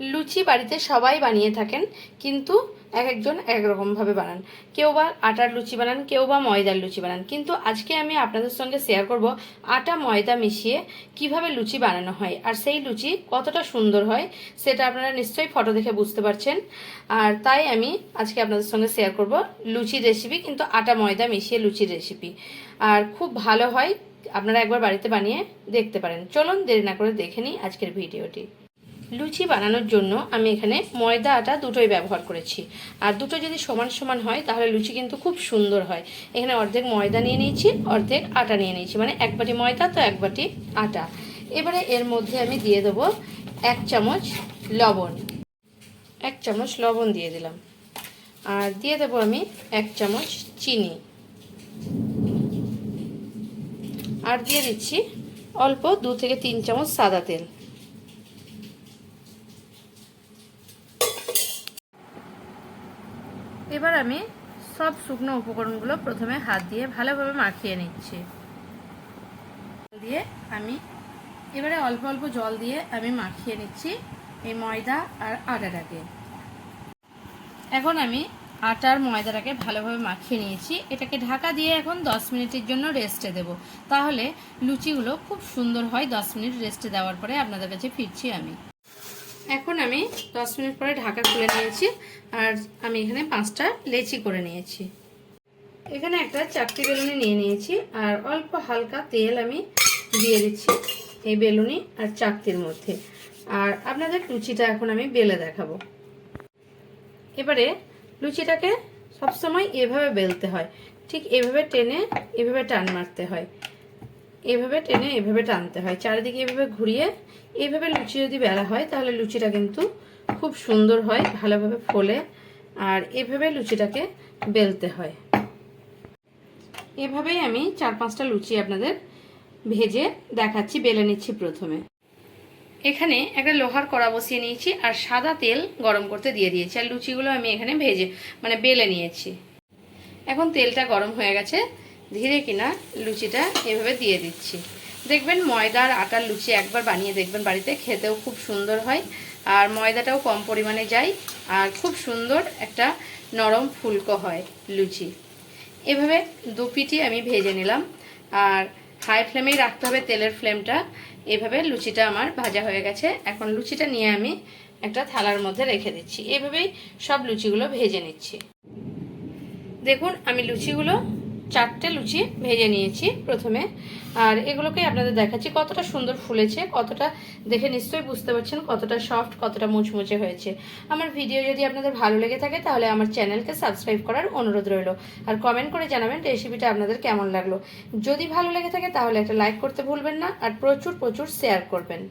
লুচি বাড়িতে সবাই বানিয়ে থাকেন, কিন্তু এক একজন এক রকমভাবে বানান। কেউ বা আটার লুচি বানান, কেউ বা ময়দার লুচি বানান। কিন্তু আজকে আমি আপনাদের সঙ্গে শেয়ার করব আটা ময়দা মিশিয়ে কীভাবে লুচি বানানো হয়, আর সেই লুচি কতটা সুন্দর হয়, সেটা আপনারা নিশ্চয়ই ফটো দেখে বুঝতে পারছেন। আর তাই আমি আজকে আপনাদের সঙ্গে শেয়ার করব লুচির রেসিপি কিন্তু আটা ময়দা মিশিয়ে লুচির রেসিপি আর খুব ভালো হয়, আপনারা একবার বাড়িতে বানিয়ে দেখতে পারেন। চলুন দেরি না করে দেখে নিই আজকের ভিডিওটি। লুচি বানানোর জন্য আমি এখানে ময়দা, আটা দুটোই ব্যবহার করেছি। আর দুটো যদি সমান সমান হয়, তাহলে লুচি কিন্তু খুব সুন্দর হয়। এখানে অর্ধেক ময়দা নিয়ে নিয়েছি, অর্ধেক আটা নিয়ে নিয়েছি। মানে এক বাটি ময়দা তো এক বাটি আটা। এবারে এর মধ্যে আমি দিয়ে দেবো এক চামচ লবণ। এক চামচ লবণ দিয়ে দিলাম। আর দিয়ে দেবো আমি এক চামচ চিনি। আর দিয়ে দিচ্ছি অল্প দু থেকে তিন চামচ সাদা তেল। এবার আমি সব শুকনো উপকরণগুলো প্রথমে হাত দিয়ে ভালোভাবে মাখিয়ে নিচ্ছি। দিয়ে আমি এবারে অল্প অল্প জল দিয়ে আমি মাখিয়ে নিচ্ছি এই ময়দা আর আটাটাকে এখন আমি আটার ময়দাটাকে ভালোভাবে মাখিয়ে নিয়েছি। এটাকে ঢাকা দিয়ে এখন 10 মিনিটের জন্য রেস্টে দেব। তাহলে লুচিগুলো খুব সুন্দর হয় 10 মিনিট রেস্টে দেওয়ার পরে আপনাদের কাছে ফিরছি আমি। এখন আমি 10 মিনিট পরে ঢাকা খুলে নিয়েছি, আর আমি এখানে পাঁচটা লেচি করে নিয়েছি। এখানে একটা চারটি বেলুনি নিয়ে নিয়েছি, আর অল্প হালকা তেল আমি দিয়ে দিচ্ছি এই বেলুনি আর চাকতির মধ্যে। আর আপনাদের লুচিটা এখন আমি বেলে দেখাবো। এবারে লুচিটাকে সবসময় এভাবে বেলতে হয়, ঠিক এভাবে টেনে এভাবে টান মারতে হয়। এভাবে টেনে এভাবে টানতে হয়। চারিদিকে এভাবে ঘুরিয়ে, এভাবে লুচি যদি বেলা হয়, তাহলে লুচিটা কিন্তু খুব সুন্দর হয়, ভালোভাবে ফোলে আর এভাবে লুচিটাকে বেলতে হয়। এভাবেই আমি চার পাঁচটা লুচি আপনাদের ভেজে দেখাচ্ছি, বেলে নিচ্ছি প্রথমে। এখানে একটা লোহার কড়া বসিয়ে নিয়েছি আর সাদা তেল গরম করতে দিয়ে দিয়েছি। আর লুচিগুলো আমি এখানে ভেজে মানে বেলে নিয়েছি। এখন তেলটা গরম হয়ে গেছে। ধীরে কিনা লুচিটা এভাবে দিয়ে দিচ্ছি। দেখবেন ময়দার আটার লুচি একবার বানিয়ে দেখবেন বাড়িতে, খেতেও খুব সুন্দর হয় আর ময়দাটাও কম পরিমাণে যায় আর খুব সুন্দর একটা নরম ফুলকো হয় লুচি। এভাবে দু পিটি আমি ভেজে নিলাম আর হাই ফ্লেমেই রাখতে হবে তেলের ফ্লেমটা। এভাবে লুচিটা আমার ভাজা হয়ে গেছে। এখন লুচিটা নিয়ে আমি একটা থালার মধ্যে রেখে দিচ্ছি। এভাবেই সব লুচিগুলো ভেজে নিচ্ছি। দেখুন আমি লুচিগুলো চারটে লুচি ভেজে নিয়েছি প্রথমে। আর এগুলোকে আপনাদের দেখাচ্ছি কতটা সুন্দর ফুলেছে, কতটা দেখে নিশ্চয়ই বুঝতে পারছেন কতটা সফট কতটা মুচমুচে হয়েছে। আমার ভিডিও যদি আপনাদের ভালো লেগে থাকে তাহলে আমার চ্যানেলকে সাবস্ক্রাইব করার অনুরোধ রইল। আর কমেন্ট করে জানাবেন রেসিপিটা আপনাদের কেমন লাগল। যদি ভালো লেগে থাকে তাহলে একটা লাইক করতে ভুলবেন না, আর প্রচুর প্রচুর শেয়ার করবেন।